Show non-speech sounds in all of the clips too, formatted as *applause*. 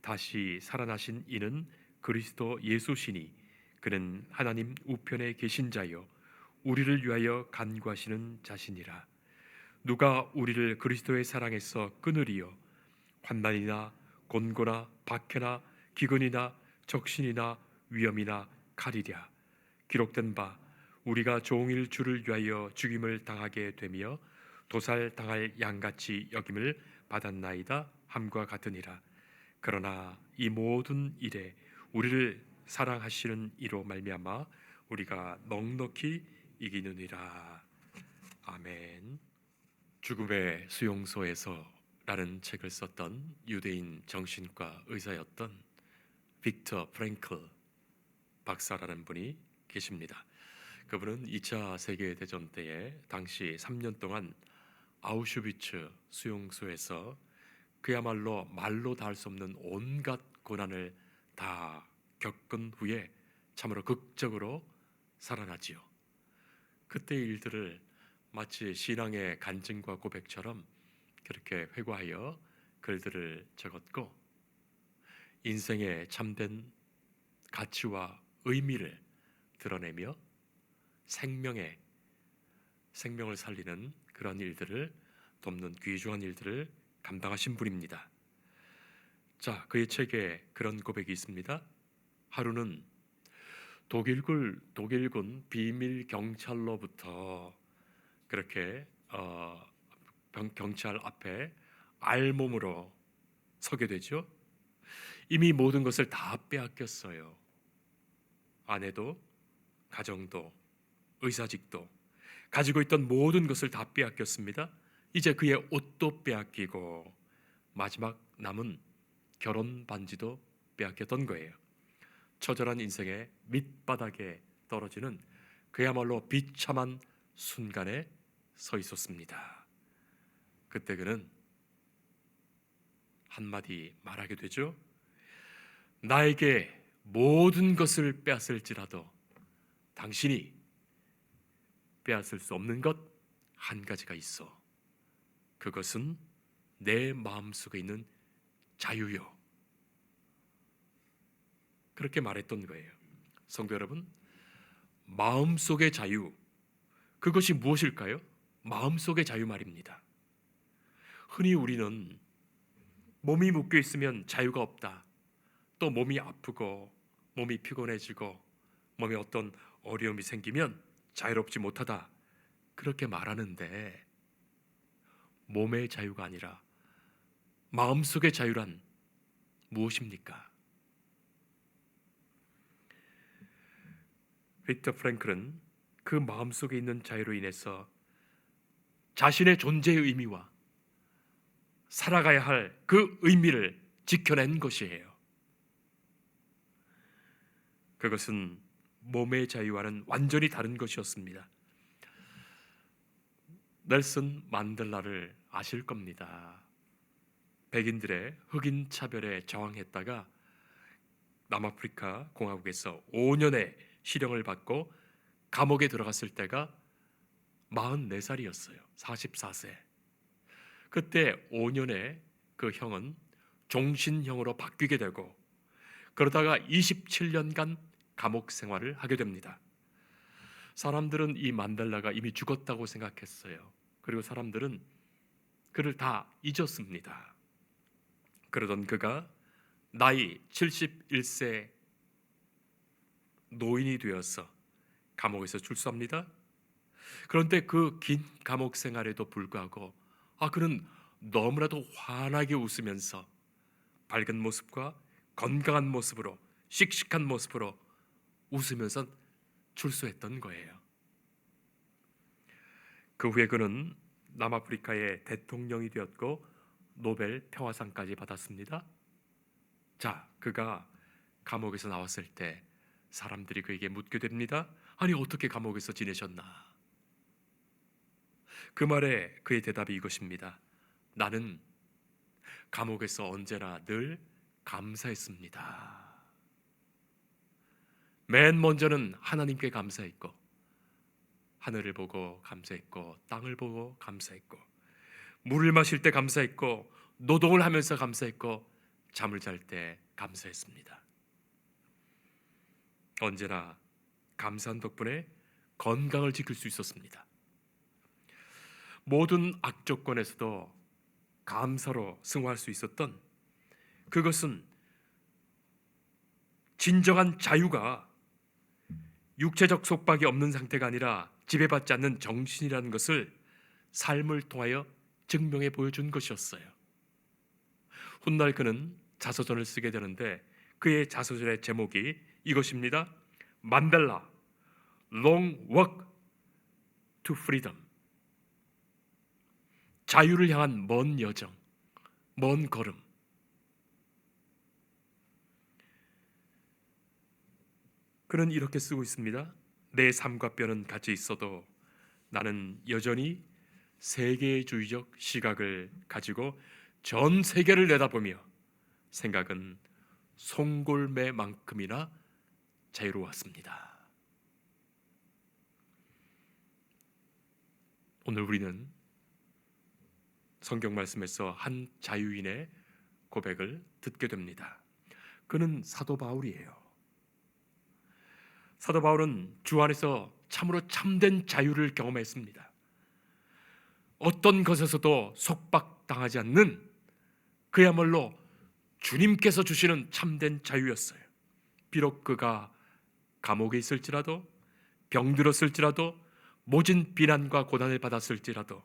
다시 살아나신 이는 그리스도 예수시니 그는 하나님 우편에 계신 자요 우리를 위하여 간구하시는 자신이라. 누가 우리를 그리스도의 사랑에서 끊으리요? 환난이나 곤고나 박해나 기근이나 적신이나 위험이나 칼이랴. 기록된 바 우리가 종일 주를 위하여 죽임을 당하게 되며 도살 당할 양같이 여김을 받았나이다 함과 같으니라 그러나 이 모든 일에 우리를 사랑하시는 이로 말미암아 우리가 넉넉히 이기느니라 아멘 죽음의 수용소에서라는 책을 썼던 유대인 정신과 의사였던 빅터 프랭클 박사라는 분이 계십니다. 그분은 2차 세계 대전 때에 당시 3년 동안 아우슈비츠 수용소에서 그야말로 말로 다 할 수 없는 온갖 고난을 다 겪은 후에 참으로 극적으로 살아나지요. 그때 일들을 마치 신앙의 간증과 고백처럼 그렇게 회고하여 글들을 적었고 인생의 참된 가치와 의미를 드러내며 생명의 생명을 살리는 그런 일들을 돕는 귀중한 일들을 감당하신 분입니다. 자, 그의 책에 그런 고백이 있습니다. 하루는 독일군 독일군 비밀 경찰로부터 그렇게 어, 병, 경찰 앞에 알몸으로 서게 되죠. 이미 모든 것을 다 빼앗겼어요. 아내도, 가정도, 의사직도, 가지고 있던 모든 것을 다 빼앗겼습니다. 이제 그의 옷도 빼앗기고 마지막 남은 결혼 반지도 빼앗겼던 거예요. 처절한 인생의 밑바닥에 떨어지는 그야말로 비참한 순간에 서 있었습니다. 그때 그는 한마디 말하게 되죠. 나에게 모든 것을 빼앗을지라도 당신이 빼앗을 수 없는 것 한 가지가 있어. 그것은 내 마음속에 있는 자유요. 그렇게 말했던 거예요. 성도 여러분, 마음속의 자유 그것이 무엇일까요? 마음속의 자유 말입니다. 흔히 우리는 몸이 묶여 있으면 자유가 없다. 또 몸이 아프고 몸이 피곤해지고 몸에 어떤 어려움이 생기면 자유롭지 못하다. 그렇게 말하는데 몸의 자유가 아니라 마음속의 자유란 무엇입니까? 빅터 프랭클은 그 마음속에 있는 자유로 인해서 자신의 존재의 의미와 살아가야 할 그 의미를 지켜낸 것이에요. 그것은 몸의 자유와는 완전히 다른 것이었습니다. 넬슨 만델라를 아실 겁니다. 백인들의 흑인 차별에 저항했다가 남아프리카 공화국에서 5년의 실형을 받고 감옥에 들어갔을 때가 44살이었어요. 44세. 그때 5년의 그 형은 종신형으로 바뀌게 되고 그러다가 27년간 감옥 생활을 하게 됩니다. 사람들은 이 만델라가 이미 죽었다고 생각했어요. 그리고 사람들은 그를 다 잊었습니다. 그러던 그가 나이 71세 노인이 되어서 감옥에서 출소합니다. 그런데 그 긴 감옥 생활에도 불구하고 아 그는 너무나도 환하게 웃으면서 밝은 모습과 건강한 모습으로 씩씩한 모습으로 웃으면서 출소했던 거예요. 그 후에 그는 남아프리카의 대통령이 되었고 노벨 평화상까지 받았습니다. 자, 그가 감옥에서 나왔을 때 사람들이 그에게 묻게 됩니다. 아니 어떻게 감옥에서 지내셨나? 그 말에 그의 대답이 이것입니다. 나는 감옥에서 언제나 늘 감사했습니다. 맨 먼저는 하나님께 감사했고 하늘을 보고 감사했고 땅을 보고 감사했고 물을 마실 때 감사했고 노동을 하면서 감사했고 잠을 잘 때 감사했습니다. 언제나 감사한 덕분에 건강을 지킬 수 있었습니다. 모든 악조건에서도 감사로 승화할 수 있었던 그것은 진정한 자유가 육체적 속박이 없는 상태가 아니라 지배받지 않는 정신이라는 것을 삶을 통하여 증명해 보여준 것이었어요. 훗날 그는 자서전을 쓰게 되는데 그의 자서전의 제목이 이것입니다. 만델라 Long Walk to Freedom 자유를 향한 먼 여정, 먼 걸음. 그는 이렇게 쓰고 있습니다. 내 삶과 뼈는 같이 있어도 나는 여전히 세계주의적 시각을 가지고 전 세계를 내다보며 생각은 송골매만큼이나 자유로웠습니다. 오늘 우리는 성경 말씀에서 한 자유인의 고백을 듣게 됩니다. 그는 사도 바울이에요. 사도 바울은 주 안에서 참으로 참된 자유를 경험했습니다. 어떤 것에서도 속박당하지 않는 그야말로 주님께서 주시는 참된 자유였어요. 비록 그가 감옥에 있을지라도 병들었을지라도 모진 비난과 고난을 받았을지라도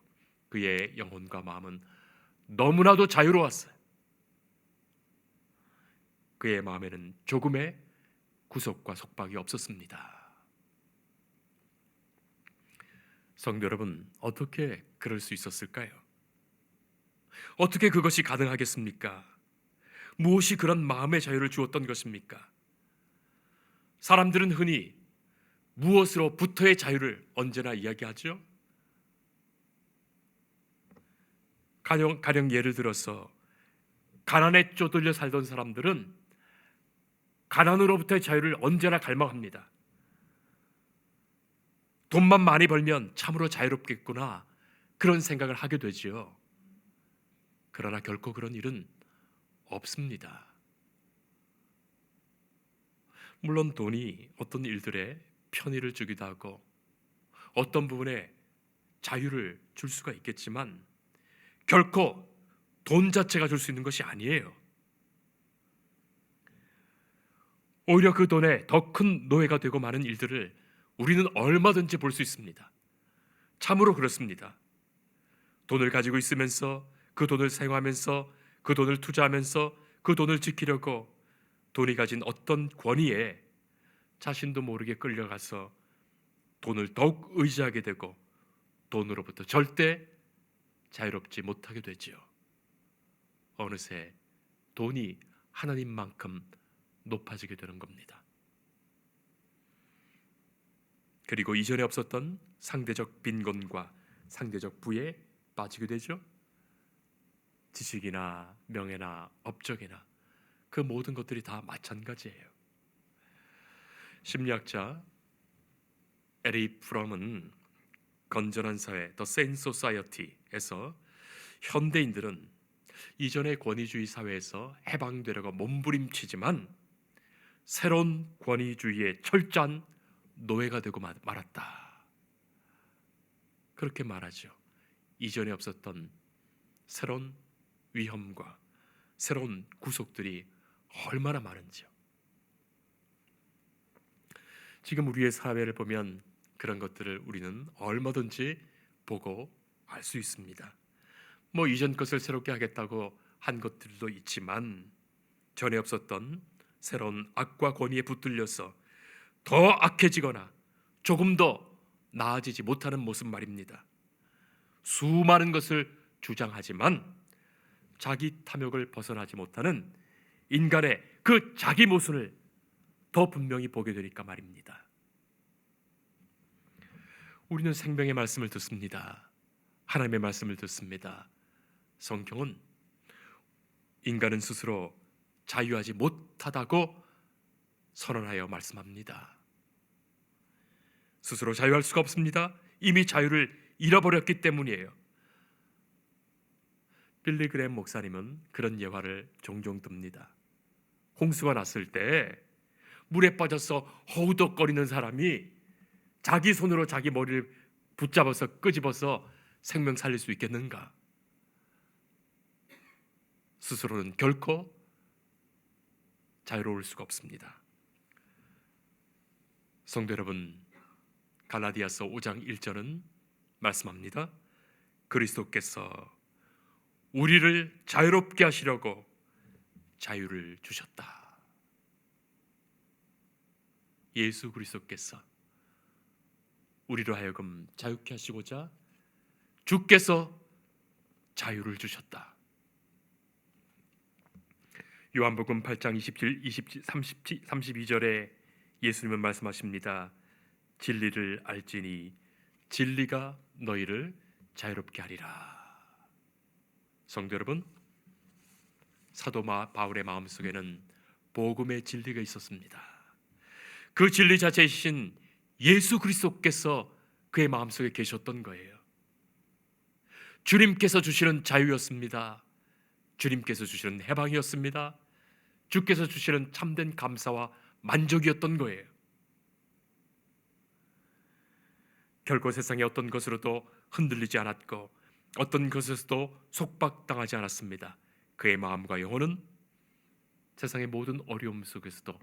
그의 영혼과 마음은 너무나도 자유로웠어요. 그의 마음에는 조금의 구속과 속박이 없었습니다. 성도 여러분, 어떻게 그럴 수 있었을까요? 어떻게 그것이 가능하겠습니까? 무엇이 그런 마음의 자유를 주었던 것입니까? 사람들은 흔히 무엇으로부터의 자유를 언제나 이야기하죠? 가령, 가령 예를 들어서 가난에 쪼들려 살던 사람들은 가난으로부터의 자유를 언제나 갈망합니다. 돈만 많이 벌면 참으로 자유롭겠구나 그런 생각을 하게 되지요. 그러나 결코 그런 일은 없습니다. 물론 돈이 어떤 일들에 편의를 주기도 하고 어떤 부분에 자유를 줄 수가 있겠지만 결코 돈 자체가 줄 수 있는 것이 아니에요. 오히려 그 돈에 더 큰 노예가 되고 많은 일들을 우리는 얼마든지 볼 수 있습니다. 참으로 그렇습니다. 돈을 가지고 있으면서 그 돈을 사용하면서 그 돈을 투자하면서 그 돈을 지키려고 돈이 가진 어떤 권위에 자신도 모르게 끌려가서 돈을 더욱 의지하게 되고 돈으로부터 절대 자유롭지 못하게 되지요. 어느새 돈이 하나님만큼 높아지게 되는 겁니다. 그리고 이전에 없었던 상대적 빈곤과 상대적 부에 빠지게 되죠. 지식이나 명예나 업적이나 그 모든 것들이 다 마찬가지예요. 심리학자 에리 프롬은 건전한 사회, 더 센 소 사이어티에서 현대인들은 이전의 권위주의 사회에서 해방되려고 몸부림치지만 새로운 권위주의의 철저한 노예가 되고 말았다. 그렇게 말하죠. 이전에 없었던 새로운 위험과 새로운 구속들이 얼마나 많은지요. 지금 우리의 사회를 보면 그런 것들을 우리는 얼마든지 보고 알 수 있습니다. 뭐 이전 것을 새롭게 하겠다고 한 것들도 있지만 전에 없었던 새로운 악과 권위에 붙들려서 더 악해지거나 조금 더 나아지지 못하는 모습 말입니다. 수많은 것을 주장하지만 자기 탐욕을 벗어나지 못하는 인간의 그 자기 모순을 더 분명히 보게 되니까 말입니다. 우리는 생명의 말씀을 듣습니다. 하나님의 말씀을 듣습니다. 성경은 인간은 스스로 자유하지 못하다고 선언하여 말씀합니다. 스스로 자유할 수가 없습니다. 이미 자유를 잃어버렸기 때문이에요. 빌리그램 목사님은 그런 예화를 종종 듭니다. 홍수가 났을 때 물에 빠져서 허우덕거리는 사람이 자기 손으로 자기 머리를 붙잡아서 끄집어서 생명 살릴 수 있겠는가? 스스로는 결코 자유로울 수가 없습니다. 성도 여러분, 갈라디아서 5장 1절은 말씀합니다. 그리스도께서 우리를 자유롭게 하시려고 자유를 주셨다. 예수 그리스도께서 우리로 하여금 자유케 하시고자 주께서 자유를 주셨다. 요한복음 8장 27, 27, 30, 32절에 예수님은 말씀하십니다. 진리를 알지니 진리가 너희를 자유롭게 하리라. 성도 여러분, 사도 마 바울의 마음속에는 복음의 진리가 있었습니다. 그 진리 자체이신 예수 그리스도께서 그의 마음속에 계셨던 거예요. 주님께서 주시는 자유였습니다. 주님께서 주시는 해방이었습니다. 주께서 주시는 참된 감사와 만족이었던 거예요. 결코 세상의 어떤 것으로도 흔들리지 않았고 어떤 것에서도 속박당하지 않았습니다. 그의 마음과 영혼은 세상의 모든 어려움 속에서도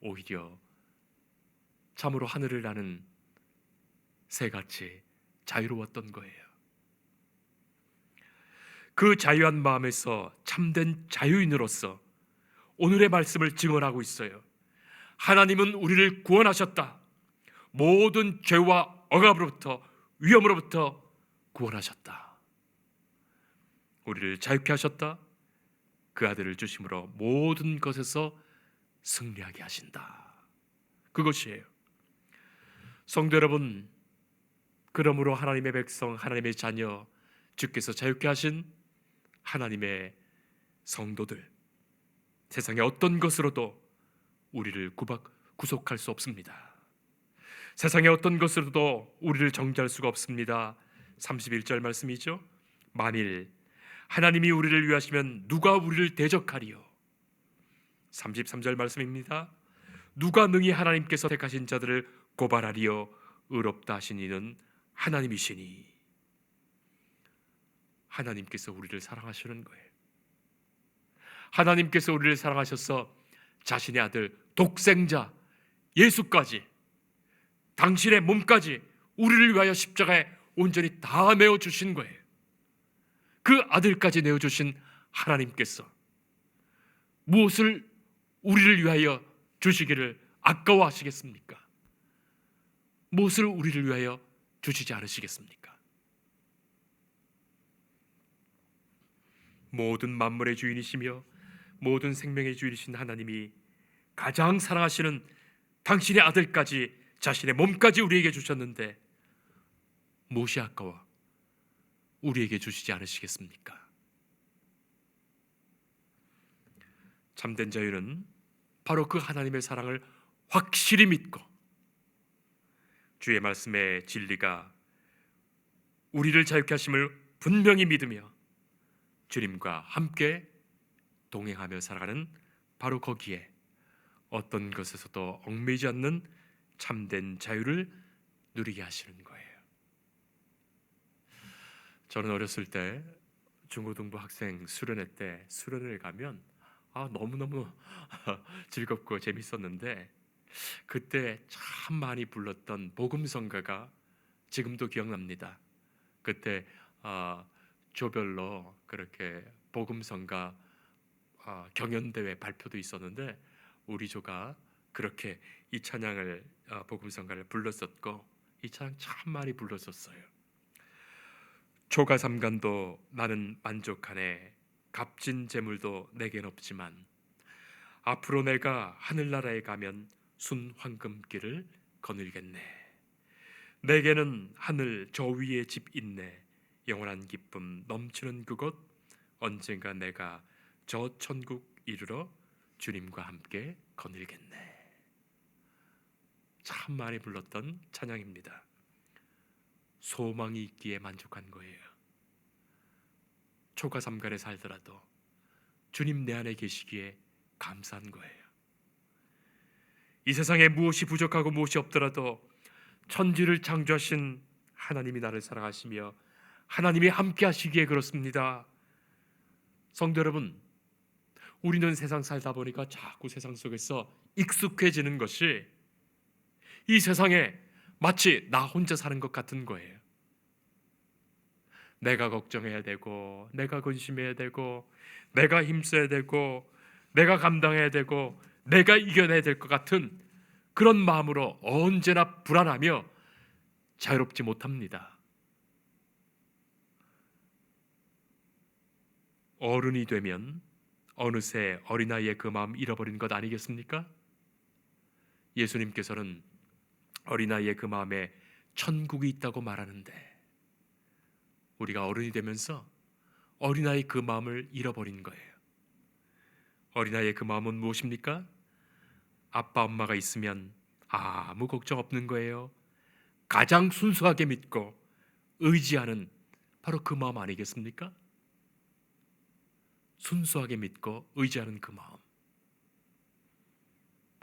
오히려 참으로 하늘을 나는 새같이 자유로웠던 거예요. 그 자유한 마음에서 참된 자유인으로서 오늘의 말씀을 증언하고 있어요. 하나님은 우리를 구원하셨다. 모든 죄와 억압으로부터 위험으로부터 구원하셨다. 우리를 자유케 하셨다. 그 아들을 주심으로 모든 것에서 승리하게 하신다. 그것이에요. 성도 여러분, 그러므로 하나님의 백성, 하나님의 자녀, 주께서 자유케 하신 하나님의 성도들, 세상의 어떤 것으로도 우리를 구박, 구속할 수 없습니다. 세상의 어떤 것으로도 우리를 정죄할 수가 없습니다. 31절 말씀이죠. 만일 하나님이 우리를 위하시면 누가 우리를 대적하리요? 33절 말씀입니다. 누가 능히 하나님께서 택하신 자들을 고발하리요? 의롭다 하신 이는 하나님이시니. 하나님께서 우리를 사랑하시는 거예요. 하나님께서 우리를 사랑하셔서 자신의 아들 독생자 예수까지 당신의 몸까지 우리를 위하여 십자가에 온전히 다 내어 주신 거예요. 그 아들까지 내어 주신 하나님께서 무엇을 우리를 위하여 주시기를 아까워하시겠습니까? 무엇을 우리를 위하여 주시지 않으시겠습니까? 모든 만물의 주인이시며 모든 생명의 주인이신 하나님이 가장 사랑하시는 당신의 아들까지 자신의 몸까지 우리에게 주셨는데 무엇이 아까워 우리에게 주시지 않으시겠습니까? 참된 자유는 바로 그 하나님의 사랑을 확실히 믿고 주의 말씀의 진리가 우리를 자유케 하심을 분명히 믿으며 주님과 함께 동행하며 살아가는 바로 거기에 어떤 것에서도 얽매이지 않는 참된 자유를 누리게 하시는 거예요. 저는 어렸을 때 중고등부 학생 수련회 때 수련회를 가면 아 너무너무 *laughs* 즐겁고 재밌었는데 그때 참 많이 불렀던 복음성가가 지금도 기억납니다. 그때 아, 조별로 그렇게 복음성가 아, 경연대회 발표도 있었는데 우리 조가 그렇게 이 찬양을 아, 복음성가를 불렀었고 이 찬양 참 많이 불렀었어요. 초가삼간도 나는 만족하네 값진 재물도 내겐 없지만 앞으로 내가 하늘나라에 가면 순 황금길을 거닐겠네. 내게는 하늘 저 위에 집 있네. 영원한 기쁨 넘치는 그곳 언젠가 내가 저 천국 이르러 주님과 함께 거닐겠네. 참 많이 불렀던 찬양입니다. 소망이 있기에 만족한 거예요. 초가 삼간에 살더라도 주님 내 안에 계시기에 감사한 거예요. 이 세상에 무엇이 부족하고 무엇이 없더라도 천지를 창조하신 하나님이 나를 사랑하시며 하나님이 함께 하시기에 그렇습니다. 성도 여러분, 우리는 세상 살다 보니까 자꾸 세상 속에서 익숙해지는 것이 이 세상에 마치 나 혼자 사는 것 같은 거예요. 내가 걱정해야 되고, 내가 근심해야 되고, 내가 힘써야 되고, 내가 감당해야 되고, 내가 이겨내야 될 것 같은 그런 마음으로 언제나 불안하며 자유롭지 못합니다. 어른이 되면 어느새 어린아이의 그 마음 잃어버린 것 아니겠습니까? 예수님께서는 어린아이의 그 마음에 천국이 있다고 말하는데 우리가 어른이 되면서 어린아이 그 마음을 잃어버린 거예요. 어린아이의 그 마음은 무엇입니까? 아빠 엄마가 있으면 아무 걱정 없는 거예요. 가장 순수하게 믿고 의지하는 바로 그 마음 아니겠습니까? 순수하게 믿고 의지하는 그 마음.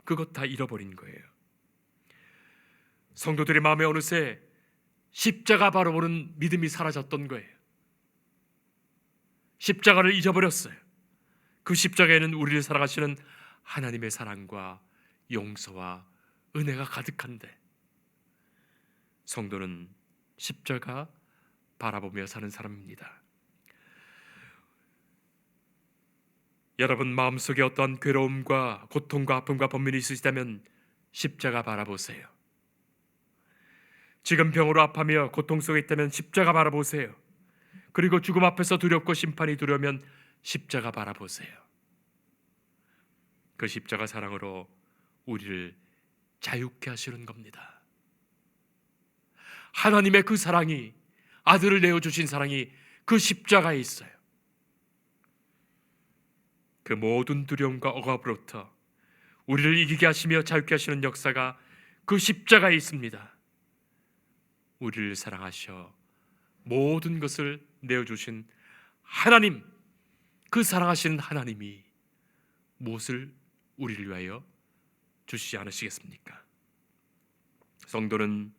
그것 다 잃어버린 거예요. 성도들의 마음에 어느새 십자가 바라보는 믿음이 사라졌던 거예요. 십자가를 잊어버렸어요. 그 십자가에는 우리를 사랑하시는 하나님의 사랑과 용서와 은혜가 가득한데 성도는 십자가 바라보며 사는 사람입니다. 여러분 마음속에 어떠한 괴로움과 고통과 아픔과 번민이 있으시다면 십자가 바라보세요. 지금 병으로 아파며 고통 속에 있다면 십자가 바라보세요. 그리고 죽음 앞에서 두렵고 심판이 두려우면 십자가 바라보세요. 그 십자가 사랑으로 우리를 자유케 하시는 겁니다. 하나님의 그 사랑이 아들을 내어 주신 사랑이 그 십자가에 있어요. 그 모든 두려움과 억압으로부터 우리를 이기게 하시며 자유케 하시는 역사가 그 십자가에 있습니다. 우리를 사랑하셔 모든 것을 내어 주신 하나님 그 사랑하시는 하나님이 무엇을 우리를 위하여 주시지 않으시겠습니까? 성도는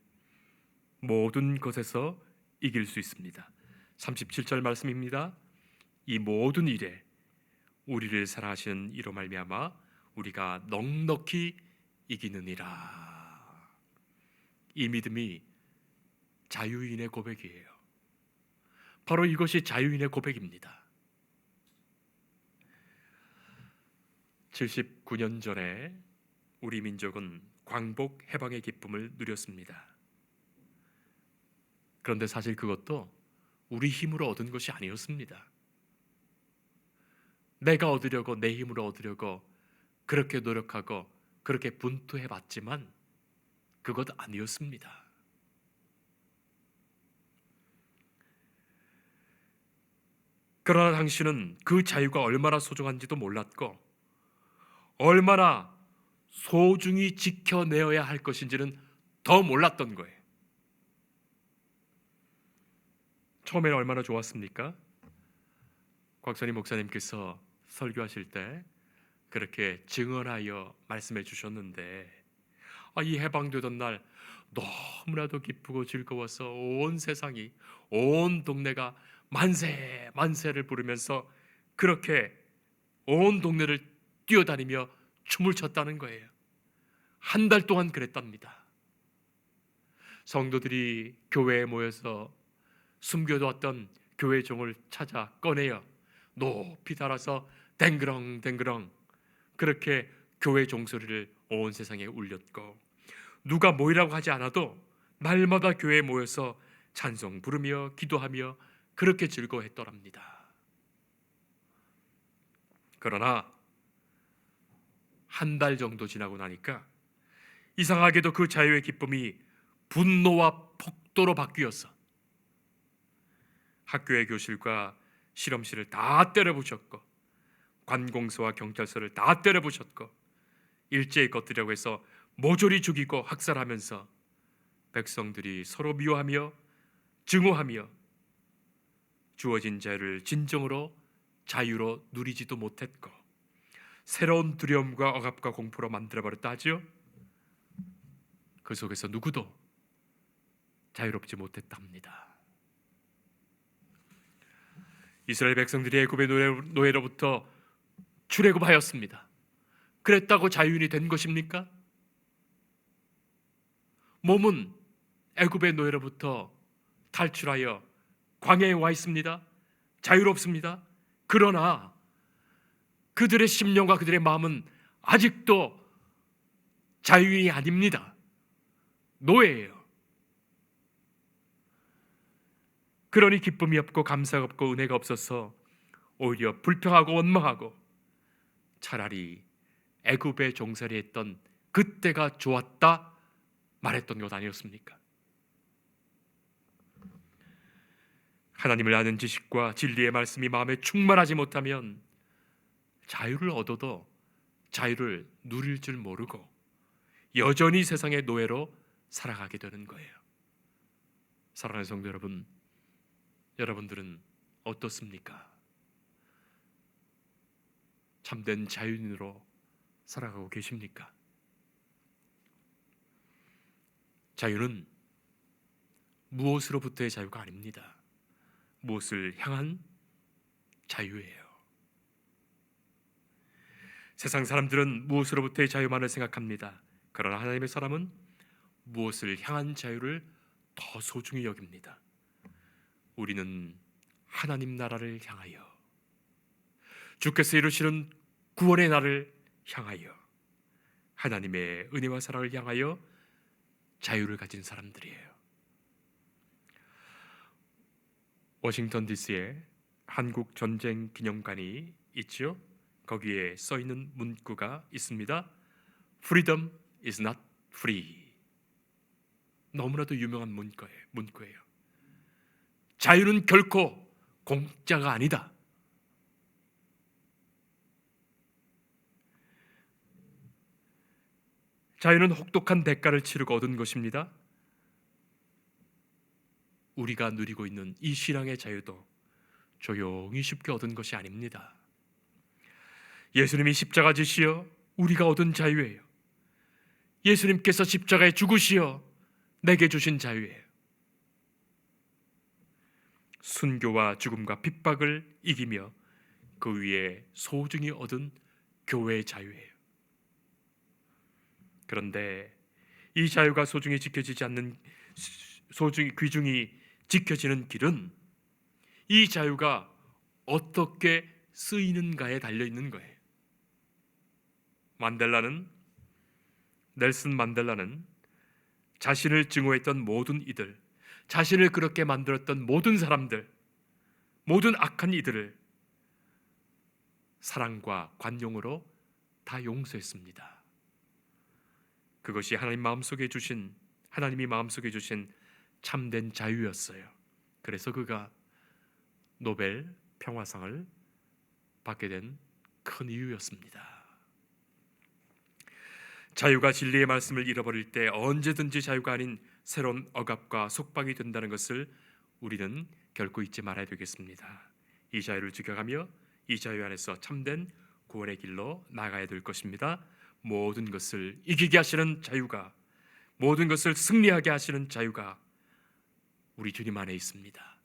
모든 것에서 이길 수 있습니다. 37절 말씀입니다. 이 모든 일에 우리를 사랑하시는 이로 말미암아 우리가 넉넉히 이기느니라. 이 믿음이 자유인의 고백이에요. 바로 이것이 자유인의 고백입니다. 79년 전에 우리 민족은 광복 해방의 기쁨을 누렸습니다. 그런데 사실 그것도 우리 힘으로 얻은 것이 아니었습니다. 내가 얻으려고 내 힘으로 얻으려고 그렇게 노력하고 그렇게 분투해 봤지만 그것 아니었습니다. 그러나 당신은 그 자유가 얼마나 소중한지도 몰랐고 얼마나 소중히 지켜내어야 할 것인지는 더 몰랐던 거예요. 처음에는 얼마나 좋았습니까? 곽선희 목사님께서 설교하실 때 그렇게 증언하여 말씀해 주셨는데 아, 이 해방되던 날 너무나도 기쁘고 즐거워서 온 세상이 온 동네가 만세 만세를 부르면서 그렇게 온 동네를 뛰어다니며 춤을 췄다는 거예요. 한 달 동안 그랬답니다. 성도들이 교회에 모여서 숨겨두었던 교회 종을 찾아 꺼내어 높이 달아서 댕그렁 댕그렁 그렇게 교회 종소리를 온 세상에 울렸고 누가 모이라고 하지 않아도 날마다 교회에 모여서 찬송 부르며 기도하며 그렇게 즐거워했더랍니다. 그러나 한 달 정도 지나고 나니까 이상하게도 그 자유의 기쁨이 분노와 폭도로 바뀌었어. 학교의 교실과 실험실을 다 때려부셨고 관공서와 경찰서를 다 때려부셨고 일제히 꺼뜨려고 해서 모조리 죽이고 학살하면서 백성들이 서로 미워하며 증오하며 주어진 자유를 진정으로 자유로 누리지도 못했고 새로운 두려움과 억압과 공포로 만들어 버렸다 하지요. 그 속에서 누구도 자유롭지 못했답니다. 이스라엘 백성들이 애굽의 노예- 노예로부터 출애굽하였습니다. 그랬다고 자유인이 된 것입니까? 몸은 애굽의 노예로부터 탈출하여 광야에 와 있습니다. 자유롭습니다. 그러나 그들의 심령과 그들의 마음은 아직도 자유인이 아닙니다. 노예예요. 그러니 기쁨이 없고 감사가 없고 은혜가 없어서 오히려 불평하고 원망하고 차라리 애굽에 종살이 했던 그때가 좋았다 말했던 것 아니었습니까? 하나님을 아는 지식과 진리의 말씀이 마음에 충만하지 못하면 자유를 얻어도 자유를 누릴 줄 모르고 여전히 세상의 노예로 살아가게 되는 거예요. 사랑하는 성도 여러분, 여러분들은 어떻습니까? 참된 자유인으로 살아가고 계십니까? 자유는 무엇으로부터의 자유가 아닙니다. 무엇을 향한 자유예요. 세상 사람들은 무엇으로부터의 자유만을 생각합니다. 그러나 하나님의 사람은 무엇을 향한 자유를 더 소중히 여깁니다. 우리는 하나님 나라를 향하여 주께서 이루시는 구원의 날을 향하여 하나님의 은혜와 사랑을 향하여 자유를 가진 사람들이에요. 워싱턴 DC에 한국 전쟁 기념관이 있죠. 거기에 써 있는 문구가 있습니다. Freedom is not free. 너무나도 유명한 문구예요. 문구예요. 자유는 결코 공짜가 아니다. 자유는 혹독한 대가를 치르고 얻은 것입니다. 우리가 누리고 있는 이 신앙의 자유도 조용히 쉽게 얻은 것이 아닙니다. 예수님이 십자가 지시어 우리가 얻은 자유예요. 예수님께서 십자가에 죽으시어 내게 주신 자유예요. 순교와 죽음과 핍박을 이기며 그 위에 소중히 얻은 교회의 자유예요. 그런데 이 자유가 소중히 지켜지지 않는 소중히 귀중히 지켜지는 길은 이 자유가 어떻게 쓰이는가에 달려 있는 거예요. 만델라는 넬슨 만델라는 자신을 증오했던 모든 이들, 자신을 그렇게 만들었던 모든 사람들, 모든 악한 이들을 사랑과 관용으로 다 용서했습니다. 그것이 하나님 마음속에 주신 하나님이 마음속에 주신 참된 자유였어요. 그래서 그가 노벨 평화상을 받게 된 큰 이유였습니다. 자유가 진리의 말씀을 잃어버릴 때 언제든지 자유가 아닌 새로운 억압과 속박이 된다는 것을 우리는 결코 잊지 말아야 되겠습니다. 이 자유를 지켜가며 이 자유 안에서 참된 구원의 길로 나가야 될 것입니다. 모든 것을 이기게 하시는 자유가 모든 것을 승리하게 하시는 자유가 우리 주님 안에 있습니다.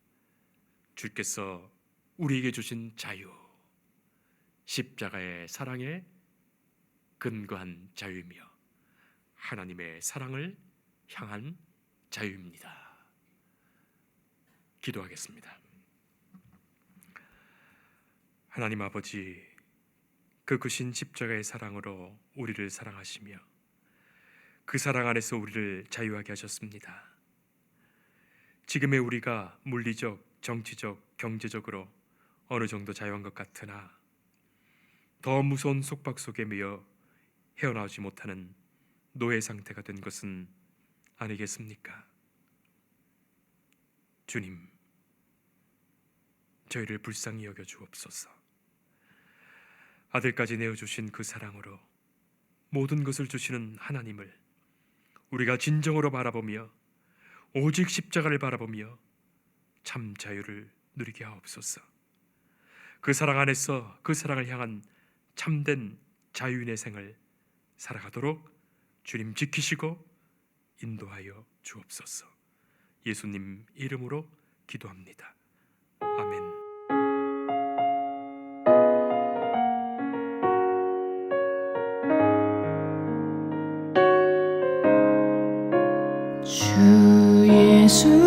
주께서 우리에게 주신 자유 십자가의 사랑에 근거한 자유이며 하나님의 사랑을 향한 자유입니다. 기도하겠습니다. 하나님 아버지 그 크신 십자가의 사랑으로 우리를 사랑하시며 그 사랑 안에서 우리를 자유하게 하셨습니다. 지금의 우리가 물리적, 정치적, 경제적으로 어느 정도 자유한 것 같으나 더 무서운 속박 속에 매여 헤어나오지 못하는 노예 상태가 된 것은 아니겠습니까? 주님, 저희를 불쌍히 여겨 주옵소서. 아들까지 내어 주신 그 사랑으로 모든 것을 주시는 하나님을 우리가 진정으로 바라보며 오직 십자가를 바라보며 참 자유를 누리게 하옵소서. 그 사랑 안에서 그 사랑을 향한 참된 자유인의 생을 살아가도록 주님 지키시고 인도하여 주옵소서. 예수님 이름으로 기도합니다. 아멘. 주